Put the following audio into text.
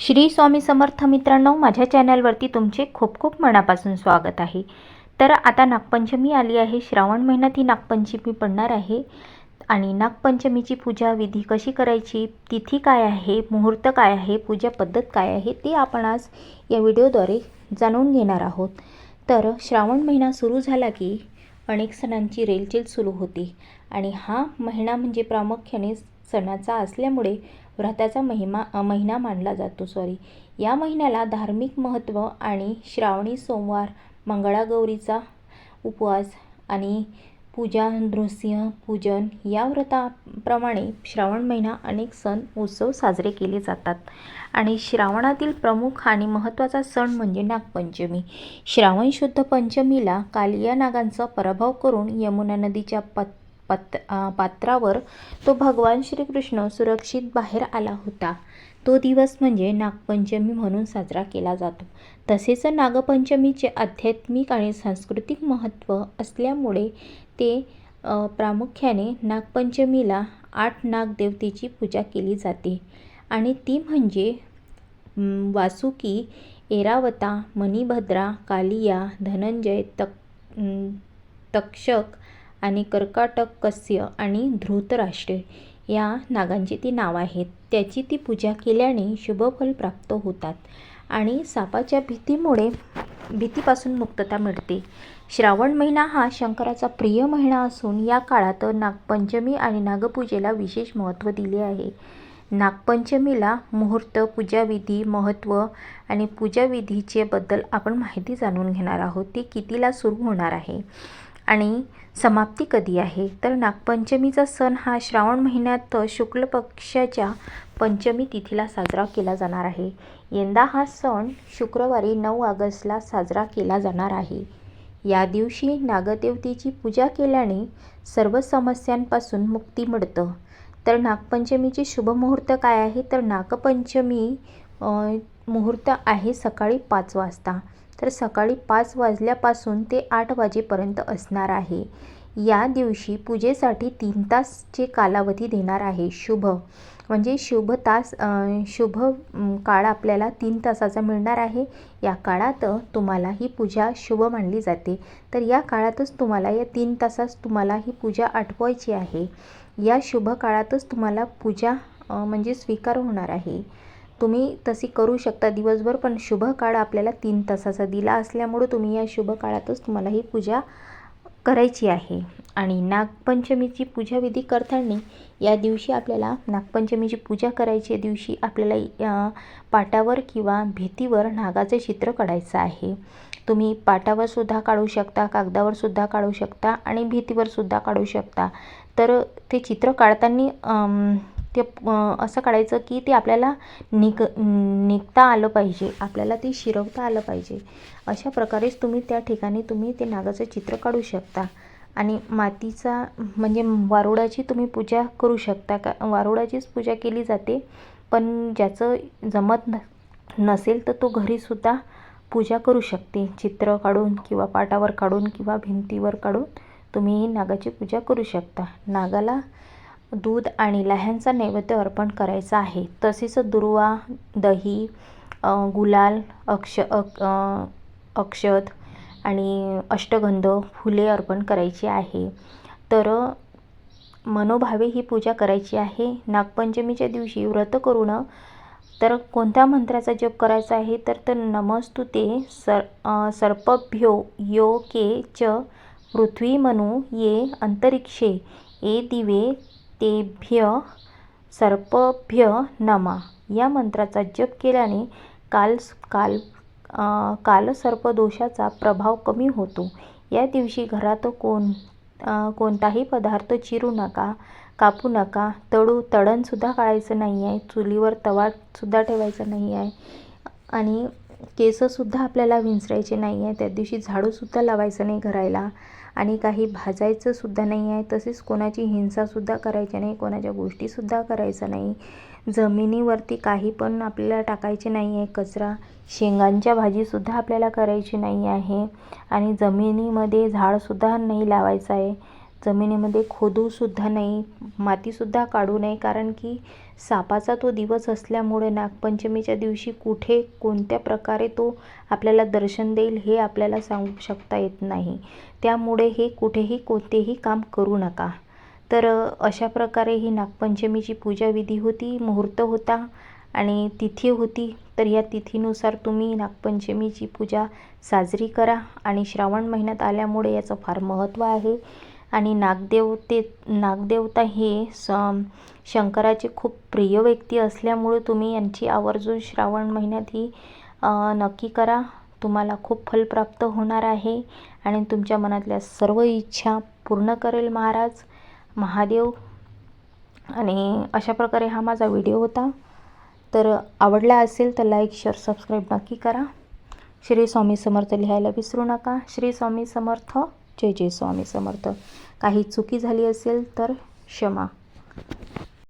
श्री स्वामी समर्थ मित्रांनो माझ्या चॅनलवरती तुमचे खूप खूप मनापासून स्वागत आहे. तर आता नागपंचमी आली आहे. श्रावण महिन्यात ही नागपंचमी पडणार आहे. आणि नागपंचमीची पूजा विधी कशी करायची तिथी काय आहे मुहूर्त काय आहे पूजा पद्धत काय आहे ते आपण आज या व्हिडिओद्वारे जाणून घेणार आहोत. तर श्रावण महिना सुरू झाला की अनेक सणांची रेलचेल सुरू होते. आणि हा महिना म्हणजे प्रामुख्याने सणाचा असल्यामुळे व्रताचा महिमा महिना मानला जातो. सॉरी या महिन्याला धार्मिक महत्त्व आणि श्रावणी सोमवार मंगळागौरीचा उपवास आणि पूजा नृसिंह पूजन या व्रताप्रमाणे श्रावण महिना अनेक सण उत्सव साजरे केले जातात. आणि श्रावणातील प्रमुख आणि महत्त्वाचा सण म्हणजे नागपंचमी. श्रावण शुद्ध पंचमीला कालिया नागांचा पराभव करून यमुना नदीच्या पत पत पात्रावर तो भगवान श्रीकृष्ण सुरक्षित बाहेर आला होता. तो दिवस म्हणजे नागपंचमी म्हणून साजरा केला जातो. तसेच नागपंचमीचे आध्यात्मिक आणि सांस्कृतिक महत्त्व असल्यामुळे ते प्रामुख्याने नागपंचमीला आठ नागदेवतेची पूजा केली जाते. आणि ती म्हणजे वासुकी एरावता मणिभद्रा कालिया धनंजय तक तक्षक आणि कर्काटक कस्य आणि धृतराष्ट्र या नागांची ती नावं आहेत. त्याची ती पूजा केल्याने शुभफल प्राप्त होतात आणि सापाच्या भीतीमुळे भीतीपासून मुक्तता मिळते. श्रावण महिना हा शंकराचा प्रिय महिना असून या काळात नागपंचमी आणि नागपूजेला विशेष महत्त्व दिले आहे. नागपंचमीला मुहूर्त पूजाविधी महत्त्व आणि पूजाविधीचे बद्दल आपण माहिती जाणून घेणार आहोत. ती कितीला सुरू होणार आहे? आणि समाप्ती कधी आहे? तर नागपंचमीचा सण हा श्रावण महिन्यात शुक्ल पक्षाच्या पंचमी तिथीला साजरा केला जाणार आहे. यंदा हा सण शुक्रवारी नऊ ऑगस्टला साजरा केला जाणार आहे. या दिवशी नागदेवतेची पूजा केल्याने सर्व समस्यांपासून मुक्ती मिळतं. तर नागपंचमीचे शुभ मुहूर्त काय आहे? तर नागपंचमी मुहूर्त आहे सकाळी पाच वाजता. तर सकाळी पाच वाजल्यापासून ते आठ वाजेपर्यंत असणार आहे. या दिवशी पूजेसाठी तीन तासचे कालावधी देणार आहे. शुभ. म्हणजे शुभ तास शुभ काळ आपल्याला तीन तासाचा मिळणार आहे. या काळात तुम्हाला ही पूजा शुभ मानली जाते. तर या काळातच तुम्हाला या तीन तासात तुम्हाला ही पूजा आठवायची आहे. या शुभ काळातच तुम्हाला पूजा म्हणजे स्वीकार होणार आहे. तुम्ही तशी करू शकता. दिवसभर पण शुभ काळ आपल्याला तीन तासाचा दिला असल्यामुळं तुम्ही या शुभ काळातच तुम्हाला ही पूजा करायची आहे. आणि नागपंचमीची पूजाविधी करताना या दिवशी आपल्याला नागपंचमीची पूजा करायची. दिवशी आपल्याला पाटावर किंवा भीतीवर नागाचे चित्र काढायचं आहे. तुम्ही पाटावर सुद्धा काढू शकता कागदावर सुद्धा काढू शकता आणि भीतीवरसुद्धा काढू शकता. तर ते चित्र काढताना ते असं काढायचं की ते आपल्याला निक निघता आलं पाहिजे. आपल्याला ते शिरवता आलं पाहिजे. अशा प्रकारेच तुम्ही त्या ठिकाणी तुम्ही ते नागाचं चित्र काढू शकता. आणि मातीचा म्हणजे वारुळाची तुम्ही पूजा करू शकता. का वारुळाचीच पूजा केली जाते. पण ज्याचं जमत न नसेल तर तो घरीसुद्धा पूजा करू शकते. चित्र काढून किंवा पाटावर काढून किंवा भिंतीवर काढून तुम्ही नागाची पूजा करू शकता. नागाला दूध आणि लह्यांचा नैवेद्य अर्पण करायचा आहे. तसेच दुर्वा दही गुलाल अक्ष अक अक्षत आणि अष्टगंध फुले अर्पण करायची आहे. तर मनोभावे ही पूजा करायची आहे. नागपंचमीच्या दिवशी व्रत करून तर कोणत्या मंत्राचा जप करायचा आहे? तर तर नमस्तु ते सर सर्पभ्यो यो के च पृथ्वी मनू ये अंतरिक्षे ये दिवे तेभ्य सर्पभ्य नमा. या मंत्राचा जप केल्याने काल काल अ, कालसर्पदोषाचा प्रभाव कमी होतो. या दिवशी घरात कोण कोणताही पदार्थ चिरू नका कापू नका. तळू तळणसुद्धा काढायचं नाही आहे चुलीवर तवासुद्धा ठेवायचा नाही आहे आणि केससुद्धा आपल्याला विंचरायचे नाही आहे त्या दिवशी झाडूसुद्धा लावायचं नाही घरायला आणि काही भाजायचं सुद्धा नाही आहे. तसेच कोणाची हिंसासुद्धा करायची नाही कोणाच्या गोष्टीसुद्धा करायचं नाही. जमिनीवरती काही पण आपल्याला टाकायचे नाही आहे. कचरा शेंगांच्या भाजीसुद्धा आपल्याला करायची नाही आहे. आणि जमिनीमध्ये झाडसुद्धा नाही लावायचं आहे. जमिनीमध्ये खोदूसुद्धा नाही मातीसुद्धा काढू नये कारण की सापाचा तो दिवस असल्यामुळे नागपंचमीच्या दिवशी कुठे कोणत्या प्रकारे तो आपल्याला दर्शन देईल हे आपल्याला सांगू शकता येत नाही. त्यामुळे हे कुठेही कोणतेही काम करू नका. तर अशा प्रकारे ही नागपंचमीची पूजाविधी होती मुहूर्त होता आणि तिथी होती. तर या तिथीनुसार तुम्ही नागपंचमीची पूजा साजरी करा आणि श्रावण महिन्यात आल्यामुळे याचं फार महत्त्व आहे. आणि नागदेवते नागदेवता हे स शंकराचे खूप प्रिय व्यक्ती असल्यामुळे तुम्ही यांची आवर्जून श्रावण महिन्यात ही नक्की करा. तुम्हाला खूप फल प्राप्त होणार आहे आणि तुमच्या मनातल्या सर्व इच्छा पूर्ण करेल महाराज महादेव. आणि अशा प्रकारे हा माझा व्हिडिओ होता. तर आवडला असेल तर लाईक शेअर सबस्क्राईब नक्की करा. श्री स्वामी समर्थ लिहायला विसरू नका. श्री स्वामी समर्थ. जय जय स्वामी समर्थ. काही चुकी झाली असेल तर क्षमा.